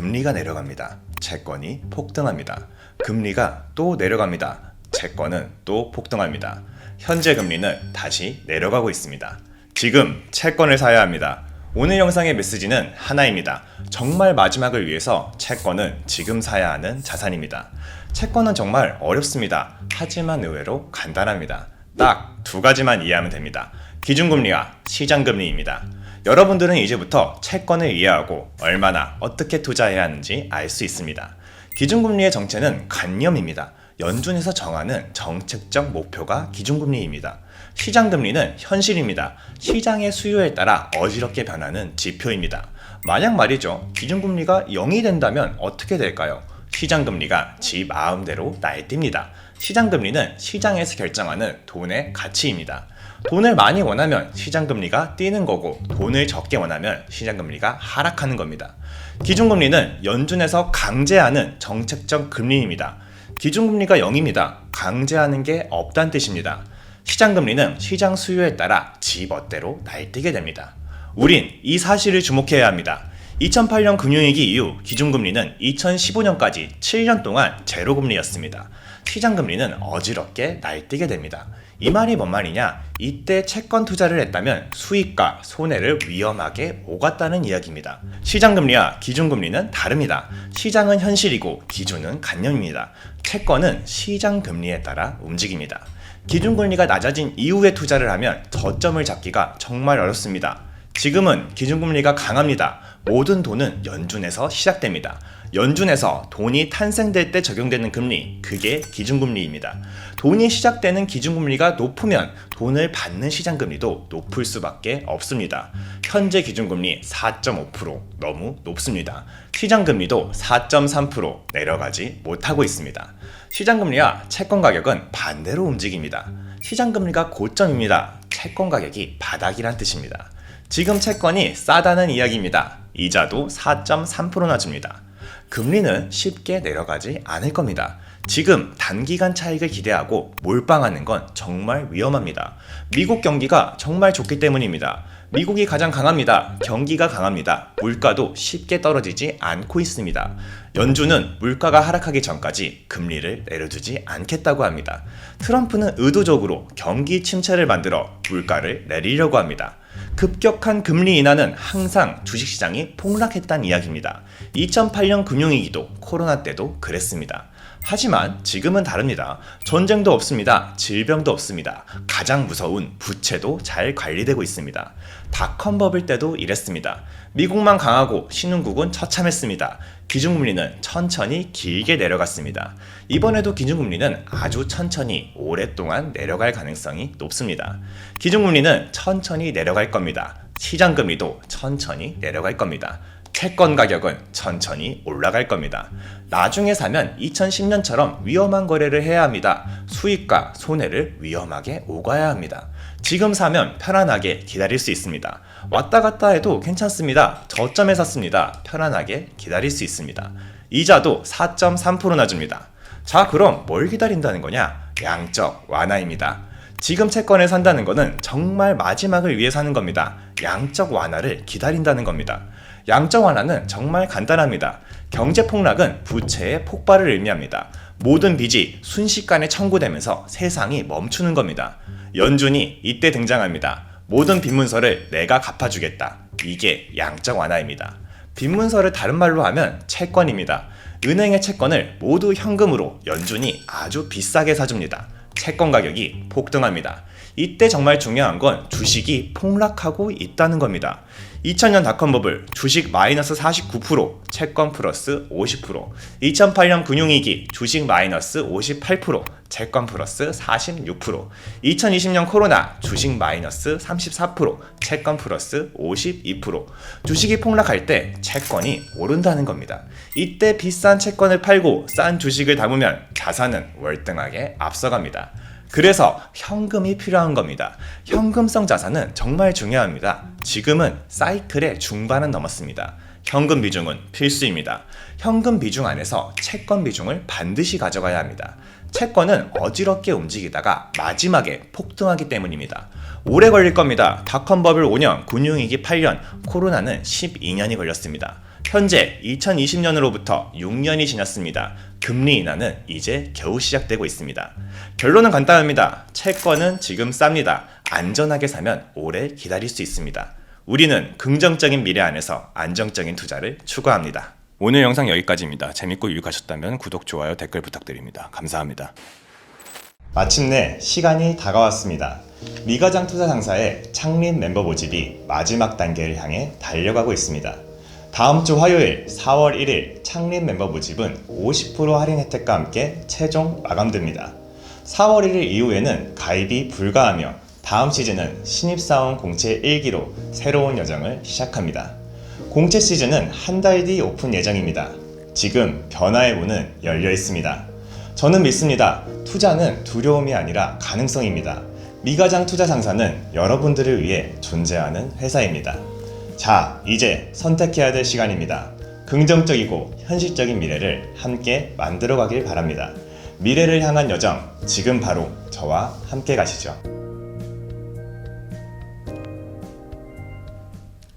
금리가 내려갑니다. 채권이 폭등합니다. 금리가 또 내려갑니다. 채권은 또 폭등합니다. 현재 금리는 다시 내려가고 있습니다. 지금 채권을 사야 합니다. 오늘 영상의 메시지는 하나입니다. 정말 마지막을 위해서 채권은 지금 사야 하는 자산입니다. 채권은 정말 어렵습니다. 하지만 의외로 간단합니다. 딱 두 가지만 이해하면 됩니다. 기준금리와 시장금리입니다. 여러분들은 이제부터 채권을 이해하고 얼마나 어떻게 투자해야 하는지 알 수 있습니다. 기준금리의 정체는 관념입니다. 연준에서 정하는 정책적 목표가 기준금리입니다. 시장금리는 현실입니다. 시장의 수요에 따라 어지럽게 변하는 지표입니다. 만약 말이죠. 기준금리가 0이 된다면 어떻게 될까요? 시장금리가 지 마음대로 날뜁니다. 시장금리는 시장에서 결정하는 돈의 가치입니다. 돈을 많이 원하면 시장금리가 뛰는 거고 돈을 적게 원하면 시장금리가 하락하는 겁니다. 기준금리는 연준에서 강제하는 정책적 금리입니다. 기준금리가 0입니다. 강제하는 게 없다는 뜻입니다. 시장금리는 시장 수요에 따라 지 멋대로 날뛰게 됩니다. 우린 이 사실을 주목해야 합니다. 2008년 금융위기 이후 기준금리는 2015년까지 7년 동안 제로금리였습니다. 시장금리는 어지럽게 날뛰게 됩니다. 이 말이 뭔 말이냐? 이때 채권 투자를 했다면 수익과 손해를 위험하게 오갔다는 이야기입니다. 시장금리와 기준금리는 다릅니다. 시장은 현실이고 기준은 관념입니다. 채권은 시장금리에 따라 움직입니다. 기준금리가 낮아진 이후에 투자를 하면 저점을 잡기가 정말 어렵습니다. 지금은 기준금리가 강합니다. 모든 돈은 연준에서 시작됩니다. 연준에서 돈이 탄생될 때 적용되는 금리, 그게 기준금리입니다. 돈이 시작되는 기준금리가 높으면 돈을 받는 시장금리도 높을 수밖에 없습니다. 현재 기준금리 4.5% 너무 높습니다. 시장금리도 4.3% 내려가지 못하고 있습니다. 시장금리와 채권 가격은 반대로 움직입니다. 시장금리가 고점입니다. 채권 가격이 바닥이란 뜻입니다. 지금 채권이 싸다는 이야기입니다. 이자도 4.3%나 줍니다. 금리는 쉽게 내려가지 않을 겁니다. 지금 단기간 차익을 기대하고 몰빵하는 건 정말 위험합니다. 미국 경기가 정말 좋기 때문입니다. 미국이 가장 강합니다. 경기가 강합니다. 물가도 쉽게 떨어지지 않고 있습니다. 연준은 물가가 하락하기 전까지 금리를 내려주지 않겠다고 합니다. 트럼프는 의도적으로 경기 침체를 만들어 물가를 내리려고 합니다. 급격한 금리 인하는 항상 주식시장이 폭락했다는 이야기입니다. 2008년 금융위기도 코로나 때도 그랬습니다. 하지만 지금은 다릅니다. 전쟁도 없습니다. 질병도 없습니다. 가장 무서운 부채도 잘 관리되고 있습니다. 닷컴 버블 때도 이랬습니다. 미국만 강하고 신흥국은 처참했습니다. 기준금리는 천천히 길게 내려갔습니다. 이번에도 기준금리는 아주 천천히 오랫동안 내려갈 가능성이 높습니다. 기준금리는 천천히 내려갈 겁니다. 시장금리도 천천히 내려갈 겁니다. 채권 가격은 천천히 올라갈 겁니다. 나중에 사면 2010년처럼 위험한 거래를 해야 합니다. 수익과 손해를 위험하게 오가야 합니다. 지금 사면 편안하게 기다릴 수 있습니다. 왔다 갔다 해도 괜찮습니다. 저점에 샀습니다. 편안하게 기다릴 수 있습니다. 이자도 4.3%나 줍니다. 자, 그럼 뭘 기다린다는 거냐? 양적 완화입니다. 지금 채권을 산다는 것은 정말 마지막을 위해 사는 겁니다. 양적 완화를 기다린다는 겁니다. 양적 완화는 정말 간단합니다. 경제 폭락은 부채의 폭발을 의미합니다. 모든 빚이 순식간에 청구되면서 세상이 멈추는 겁니다. 연준이 이때 등장합니다. 모든 빚 문서를 내가 갚아주겠다. 이게 양적 완화입니다. 빚 문서를 다른 말로 하면 채권입니다. 은행의 채권을 모두 현금으로 연준이 아주 비싸게 사줍니다. 채권 가격이 폭등합니다. 이때 정말 중요한 건 주식이 폭락하고 있다는 겁니다. 2000년 닷컴 버블 주식 마이너스 49%, 채권 플러스 50%. 2008년 금융위기 주식 마이너스 58%, 채권 플러스 46%. 2020년 코로나 주식 마이너스 34%, 채권 플러스 52%. 주식이 폭락할 때 채권이 오른다는 겁니다. 이때 비싼 채권을 팔고 싼 주식을 담으면 자산은 월등하게 앞서갑니다. 그래서 현금이 필요한 겁니다. 현금성 자산은 정말 중요합니다. 지금은 사이클의 중반은 넘었습니다. 현금 비중은 필수입니다. 현금 비중 안에서 채권 비중을 반드시 가져가야 합니다. 채권은 어지럽게 움직이다가 마지막에 폭등하기 때문입니다. 오래 걸릴 겁니다. 닷컴 버블 5년, 금융위기 8년, 코로나는 12년이 걸렸습니다. 현재 2020년으로부터 6년이 지났습니다. 금리 인하는 이제 겨우 시작되고 있습니다. 결론은 간단합니다. 채권은 지금 쌉니다. 안전하게 사면 오래 기다릴 수 있습니다. 우리는 긍정적인 미래 안에서 안정적인 투자를 추구합니다. 오늘 영상 여기까지입니다. 재밌고 유익하셨다면 구독, 좋아요, 댓글 부탁드립니다. 감사합니다. 마침내 시간이 다가왔습니다. 미가장 투자 상사의 창립 멤버 모집이 마지막 단계를 향해 달려가고 있습니다. 다음 주 화요일 4월 1일 창립 멤버 모집은 50% 할인 혜택과 함께 최종 마감됩니다. 4월 1일 이후에는 가입이 불가하며 다음 시즌은 신입사원 공채 1기로 새로운 여정을 시작합니다. 공채 시즌은 한 달 뒤 오픈 예정입니다. 지금 변화의 문은 열려 있습니다. 저는 믿습니다. 투자는 두려움이 아니라 가능성입니다. 미가장 투자 상사는 여러분들을 위해 존재하는 회사입니다. 자, 이제 선택해야 될 시간입니다. 긍정적이고 현실적인 미래를 함께 만들어 가길 바랍니다. 미래를 향한 여정, 지금 바로 저와 함께 가시죠.